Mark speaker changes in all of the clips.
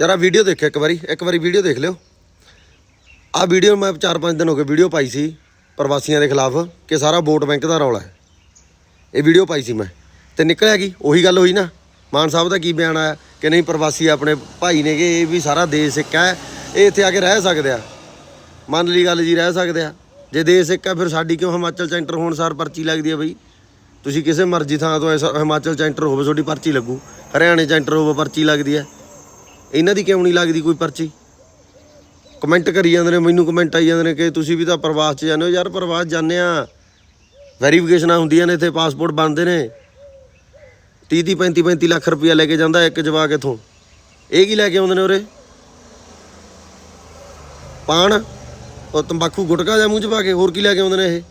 Speaker 1: ਯਾਰ ਆ ਵੀਡੀਓ ਦੇਖਿਓ ਇੱਕ ਵਾਰੀ ਇੱਕ ਵਾਰੀ ਵੀਡੀਓ ਦੇਖ ਲਿਓ। ਆ ਵੀਡੀਓ ਮੈਂ 4-5 ਦਿਨ ਹੋ ਗਏ ਵੀਡੀਓ ਪਾਈ ਸੀ ਪ੍ਰਵਾਸੀਆਂ ਦੇ ਖਿਲਾਫ ਕਿ ਸਾਰਾ ਵੋਟ ਬੈਂਕ ਦਾ ਰੌਲਾ ਹੈ। ਇਹ ਵੀਡੀਓ ਪਾਈ ਸੀ ਮੈਂ। ਤੇ ਨਿਕਲਿਆ ਕੀ? ਉਹੀ ਗੱਲ ਹੋਈ ਨਾ। ਮਾਨ ਸਾਹਿਬ ਦਾ ਕੀ ਬਿਆਨ ਆਇਆ ਕਿ ਨਹੀਂ ਪ੍ਰਵਾਸੀ ਆਪਣੇ ਭਾਈ ਨੇਗੇ ਇਹ ਵੀ ਸਾਰਾ ਦੇਸ਼ ਇੱਕ ਹੈ, ਇਹ ਇੱਥੇ ਆ ਕੇ ਰਹਿ ਸਕਦੇ ਆ। ਮੰਨ ਲਈ ਗੱਲ ਜੀ, ਰਹਿ ਸਕਦੇ ਆ। ਜੇ ਦੇਸ਼ ਇੱਕ ਹੈ, ਫਿਰ ਸਾਡੀ ਕਿਉਂ ਹਿਮਾਚਲ ਸੈਂਟਰ ਹੋਣ ਸਾਰ ਪਰਚੀ ਲੱਗਦੀ ਹੈ ਬਈ? ਤੁਸੀਂ ਕਿਸੇ ਮਰਜ਼ੀ ਥਾਂ ਤੋਂ ਐਸਾ ਹਿਮਾਚਲ ਸੈਂਟਰ ਹੋਵੇ, ਤੁਹਾਡੀ ਪਰਚੀ ਲੱਗੂ। ਹਰਿਆਣੇ ਸੈਂਟਰ ਹੋਵੇ, ਪਰਚੀ ਲੱਗਦੀ ਹੈ। ਇਹਨਾਂ ਦੀ ਕਿਉਂ ਨਹੀਂ ਲੱਗਦੀ ਕੋਈ ਪਰਚੀ? ਕਮੈਂਟ ਕਰੀ ਜਾਂਦੇ ਨੇ, ਮੈਨੂੰ ਕਮੈਂਟ ਆਈ ਜਾਂਦੇ ਨੇ ਕਿ ਤੁਸੀਂ ਵੀ ਤਾਂ ਪ੍ਰਵਾਸ 'ਚ ਜਾਂਦੇ ਹੋ। ਯਾਰ ਪ੍ਰਵਾਸ ਜਾਂਦੇ ਆ ਵੈਰੀਫਿਕੇਸ਼ਨਾਂ ਹੁੰਦੀਆਂ ਨੇ ਇੱਥੇ ਪਾਸਪੋਰਟ ਬਣਦੇ ਨੇ। 30 30 35 35 ਲੱਖ ਰੁਪਇਆ ਲੈ ਕੇ ਜਾਂਦਾ ਇੱਕ ਜਵਾਕ ਇਥੋਂ। ਇਹ ਕੀ ਲੈ ਕੇ ਆਉਂਦੇ ਨੇ ਉਰੇ? ਪਾਣ? ਉਹ ਤੰਬਾਕੂ ਗੁਟਕਾ ਜਾਂ ਮੂੰਹ 'ਚ ਪਾ ਕੇ ਹੋਰ ਕੀ ਲੈ ਕੇ ਆਉਂਦੇ ਨੇ ਇਹ?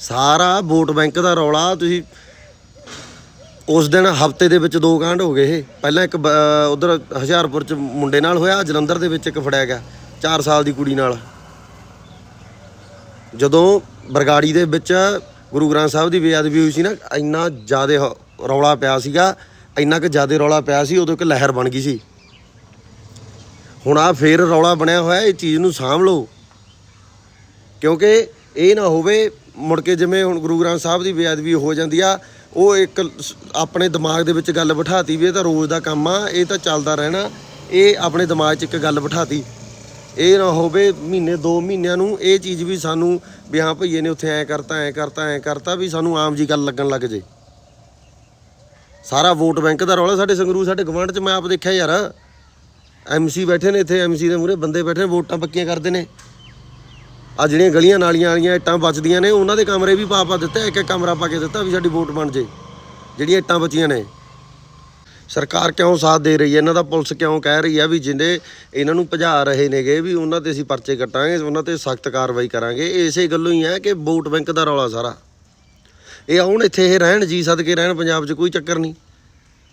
Speaker 1: ਸਾਰਾ ਵੋਟ ਬੈਂਕ ਦਾ ਰੌਲਾ, ਤੁਸੀਂ ਉਸ ਦਿਨ ਹਫ਼ਤੇ ਦੇ ਵਿੱਚ ਦੋ ਕਾਂਡ ਹੋ ਗਏ ਇਹ। ਪਹਿਲਾਂ ਇੱਕ ਉਧਰ ਹੁਸ਼ਿਆਰਪੁਰ ਚ ਮੁੰਡੇ ਨਾਲ ਹੋਇਆ, ਜਲੰਧਰ ਦੇ ਵਿੱਚ ਇੱਕ ਫੜਿਆ ਗਿਆ 4 ਸਾਲ ਦੀ ਕੁੜੀ ਨਾਲ। ਜਦੋਂ ਬਰਗਾੜੀ ਦੇ ਵਿੱਚ ਗੁਰੂ ਗ੍ਰੰਥ ਸਾਹਿਬ ਦੀ ਬੇਅਦਬੀ ਹੋਈ ਸੀ ਨਾ, ਇੰਨਾ ਜ਼ਿਆਦਾ ਰੌਲਾ ਪਿਆ ਸੀਗਾ, ਇੰਨਾ ਕੁ ਜ਼ਿਆਦਾ ਰੌਲਾ ਪਿਆ ਸੀ, ਉਦੋਂ ਇੱਕ ਲਹਿਰ ਬਣ ਗਈ ਸੀ। ਹੁਣ ਆ ਫੇਰ ਰੌਲਾ ਬਣਿਆ ਹੋਇਆ, ਇਹ ਚੀਜ਼ ਨੂੰ ਸਾਂਭ ਲਓ। ਕਿਉਂਕਿ ਇਹ ਨਾ ਹੋਵੇ, ਮੁੜ ਕੇ ਜਿਵੇਂ ਹੁਣ ਗੁਰੂ ਗ੍ਰੰਥ ਸਾਹਿਬ ਦੀ ਬੇਅਦਬੀ ਹੋ ਜਾਂਦੀ ਆ ਉਹ ਇੱਕ ਸ- ਆਪਣੇ ਦਿਮਾਗ ਦੇ ਵਿੱਚ ਗੱਲ ਬਿਠਾਤੀ ਵੀ ਇਹ ਤਾਂ ਰੋਜ਼ ਦਾ ਕੰਮ ਆ, ਇਹ ਤਾਂ ਚੱਲਦਾ ਰਹਿਣਾ, ਇਹ ਆਪਣੇ ਦਿਮਾਗ 'ਚ ਇੱਕ ਗੱਲ ਬਿਠਾਤੀ। ਇਹ ਨਾ ਹੋਵੇ ਮਹੀਨੇ, ਦੋ ਮਹੀਨਿਆਂ ਨੂੰ ਇਹ ਚੀਜ਼ ਵੀ ਸਾਨੂੰ ਵੀ ਹਾਂ ਭਈਏ ਨੇ ਉੱਥੇ ਐ ਕਰਤਾ ਐ ਕਰਤਾ ਐ ਕਰਤਾ ਵੀ ਸਾਨੂੰ ਆਮ ਜੀ ਗੱਲ ਲੱਗਣ ਲੱਗ ਜੇ। ਸਾਰਾ ਵੋਟ ਬੈਂਕ ਦਾ ਰੌਲਾ ਸਾਡੇ ਸੰਗਰੂਰ, ਸਾਡੇ ਗਵਾਂਢ 'ਚ ਮੈਂ ਆਪ ਦੇਖਿਆ ਯਾਰ। ਐਮਸੀ ਬੈਠੇ ਨੇ ਇੱਥੇ ਐਮਸੀ ਦੇ ਮੂਹਰੇ ਬੰਦੇ ਬੈਠੇ ਨੇ, ਵੋਟਾਂ ਪੱਕੀਆਂ ਕਰਦੇ ਨੇ। ਆ ਜਿਹੜੀਆਂ ਗਲੀਆਂ ਨਾਲੀਆਂ ਵਾਲੀਆਂ ਇੱਟਾਂ ਬਚਦੀਆਂ ਨੇ, ਉਹਨਾਂ ਦੇ ਕਮਰੇ ਵੀ ਪਾ ਪਾ ਦਿੱਤੇ, ਇੱਕ ਇੱਕ ਕਮਰਾ ਪਾ ਕੇ ਦਿੱਤਾ ਵੀ ਸਾਡੀ ਵੋਟ ਬਣ ਜੇ। ਜਿਹੜੀਆਂ ਇੱਟਾਂ ਬਚੀਆਂ ਨੇ। ਸਰਕਾਰ ਕਿਉਂ ਸਾਥ ਦੇ ਰਹੀ ਹੈ? ਇਹਨਾਂ ਦਾ ਪੁਲਿਸ ਕਿਉਂ ਕਹਿ ਰਹੀ ਹੈ ਵੀ ਜਿੰਦੇ ਇਹਨਾਂ ਨੂੰ ਭਜਾ ਰਹੇ ਨੇਗੇ ਵੀ ਉਹਨਾਂ ਤੇ ਅਸੀਂ ਪਰਚੇ ਕੱਟਾਂਗੇ, ਉਹਨਾਂ ਤੇ ਸਖਤ ਕਾਰਵਾਈ ਕਰਾਂਗੇ। ਇਸੇ ਗੱਲੋਂ ਹੀ ਹੈ ਕਿ ਵੋਟ ਬੈਂਕ ਦਾ ਰੌਲਾ ਸਾਰਾ। ਇਹ ਆਉਣ ਇੱਥੇ ਇਹ ਰਹਿਣ, ਜੀ ਸਦਕੇ ਰਹਿਣ ਪੰਜਾਬ 'ਚ ਕੋਈ ਚੱਕਰ ਨਹੀਂ।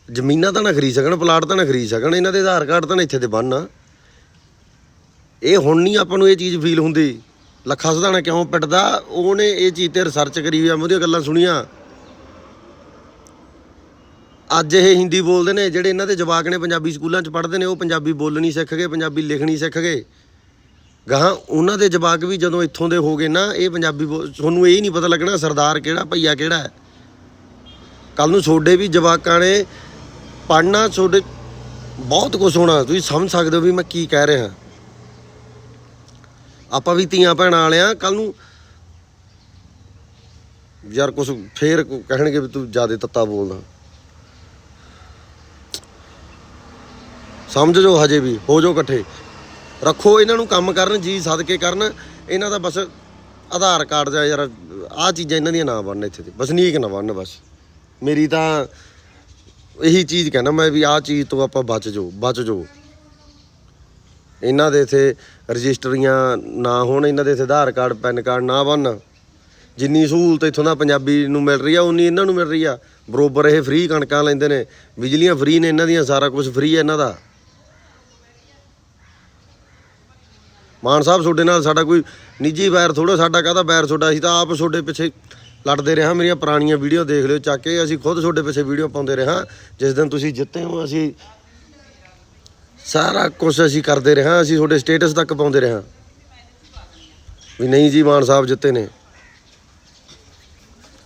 Speaker 1: ਜ਼ਮੀਨਾਂ ਤਾਂ ਨਾ ਖਰੀਦ ਸਕਣ, ਪਲਾਟ ਤਾਂ ਨਾ ਖਰੀਦ ਸਕਣ, ਇਹਨਾਂ ਦੇ ਆਧਾਰ ਕਾਰਡ ਤਾਂ ਨਾ ਇੱਥੇ ਦੇ ਬਣਨ ਇਹ ਹੁਣ ਨਹੀਂ ਆਪਾਂ ਨੂੰ ਇਹ ਚੀਜ਼ ਫੀਲ ਹੁੰਦੀ। ਲੱਖਾ ਸਧਾਣਾ ਕਿਉਂ ਪਿੱਟਦਾ ਉਹਨੇ ਇਹ ਚੀਜ਼ ਤੇ ਰਿਸਰਚ ਕਰੀ ਹੋਈ ਆ, ਉਹਦੀਆਂ ਗੱਲਾਂ ਸੁਣੀਆਂ। ਅੱਜ ਇਹ ਹਿੰਦੀ ਬੋਲਦੇ ਨੇ, ਜਿਹੜੇ ਇਹਨਾਂ ਦੇ ਜਵਾਕ ਨੇ ਪੰਜਾਬੀ ਸਕੂਲਾਂ 'ਚ ਪੜ੍ਹਦੇ ਨੇ, ਉਹ ਪੰਜਾਬੀ ਬੋਲਣੀ ਸਿੱਖ ਗਏ, ਪੰਜਾਬੀ ਲਿਖਣੀ ਸਿੱਖ ਗਏ। ਗਾਹਾਂ ਉਹਨਾਂ ਦੇ ਜਵਾਕ ਵੀ ਜਦੋਂ ਇੱਥੋਂ ਦੇ ਹੋ ਗਏ ਨਾ, ਇਹ ਪੰਜਾਬੀ ਬੋਲ- ਤੁਹਾਨੂੰ ਇਹ ਨਹੀਂ ਪਤਾ ਲੱਗਣਾ ਸਰਦਾਰ ਕਿਹੜਾ, ਭਈਆ ਕਿਹੜਾ ਹੈ। ਕੱਲ ਨੂੰ ਛੋਡੇ ਵੀ ਜਵਾਕਾਂ ਨੇ ਪੜ੍ਹਨਾ ਛੋਡੇ ਬਹੁਤ ਕੁਝ ਹੋਣਾ, ਤੁਸੀਂ ਸਮਝ ਸਕਦੇ ਹੋ ਵੀ ਮੈਂ ਕੀ ਕਹਿ ਰਿਹਾ। ਆਪਾਂ ਵੀ ਧੀਆਂ ਭੈਣਾਂ ਵਾਲੇ ਆ ਕੱਲ ਨੂੰ ਯਾਰ ਕੁਝ ਫੇਰ ਕਹਿਣਗੇ ਵੀ ਤੂੰ ਜ਼ਿਆਦਾ ਤੱਤਾ ਬੋਲਦਾ। ਸਮਝ ਜੋ ਹਜੇ ਵੀ, ਹੋ ਜੋ ਇਕੱਠੇ। ਰੱਖੋ ਇਹਨਾਂ ਨੂੰ ਕੰਮ ਕਰਨ, ਜੀ ਸਦਕੇ ਕਰਨ, ਇਹਨਾਂ ਦਾ ਬਸ ਆਧਾਰ ਕਾਰਡ ਜਾਂ ਯਾਰ ਆਹ ਚੀਜ਼ਾਂ ਇਹਨਾਂ ਦੀਆਂ ਨਾ ਬਣਨ ਇੱਥੇ ਤੇ। ਵਸਨੀਕ ਨਾ ਬਣਨ ਬਸ। ਮੇਰੀ ਤਾਂ ਇਹੀ ਚੀਜ਼ ਕਹਿੰਦਾ ਮੈਂ ਵੀ ਆਹ ਚੀਜ਼ ਤੋਂ ਆਪਾਂ ਬਚ ਜੋ ਬਚ ਜੋ ਇਹਨਾਂ ਦੇ ਇਥੇ ਰਜਿਸਟਰੀਆਂ ਨਾ ਹੋਣ, ਇਹਨਾਂ ਦੇ ਇਥੇ ਆਧਾਰ ਕਾਰਡ, ਪੈਨ ਕਾਰਡ ਨਾ ਬਣਨ। ਜਿੰਨੀ ਸਹੂਲਤ ਇੱਥੋਂ ਦਾ ਪੰਜਾਬੀ ਨੂੰ ਮਿਲ ਰਹੀ ਆ, ਉਨੀ ਇਹਨਾਂ ਨੂੰ ਮਿਲ ਰਹੀ ਆ। ਬਰੋਬਰ ਇਹ ਫ੍ਰੀ ਕਣਕਾਂ ਲੈਂਦੇ ਨੇ। ਬਿਜਲੀਆਂ ਫ੍ਰੀ ਨੇ ਇਹਨਾਂ ਦੀਆਂ, ਸਾਰਾ ਕੁਝ ਫ੍ਰੀ ਹੈ ਇਹਨਾਂ ਦਾ। ਮਾਨ ਸਾਹਿਬ, ਤੁਹਾਡੇ ਨਾਲ ਸਾਡਾ ਕੋਈ ਨਿੱਜੀ ਵੈਰ ਥੋੜਾ ਸਾਡਾ ਕਾਹਦਾ ਵੈਰ ਤੁਹਾਡਾ? ਅਸੀਂ ਤਾਂ ਆਪ ਤੁਹਾਡੇ ਪਿੱਛੇ ਲੜਦੇ ਰਹੇ ਮੇਰੀਆਂ ਪੁਰਾਣੀਆਂ ਵੀਡੀਓ ਦੇਖ ਲਿਓ, ਚੱਕ ਕੇ ਅਸੀਂ ਖੁਦ ਤੁਹਾਡੇ ਪਿੱਛੇ ਵੀਡੀਓ ਪਾਉਂਦੇ ਰਹੇ ਹਾਂ। ਜਿਸ ਦਿਨ ਤੁਸੀਂ ਜਿੱਤੇ ਹੋ, ਅਸੀਂ ਸਾਰਾ ਕੁਝ ਅਸੀਂ ਕਰਦੇ ਰਹੇ ਹਾਂ, ਅਸੀਂ ਤੁਹਾਡੇ ਸਟੇਟਸ ਤੱਕ ਪਾਉਂਦੇ ਰਹੇ ਹਾਂ। ਵੀ ਨਹੀਂ ਜੀ, ਮਾਨ ਸਾਹਿਬ ਜਿੱਤੇ ਨੇ।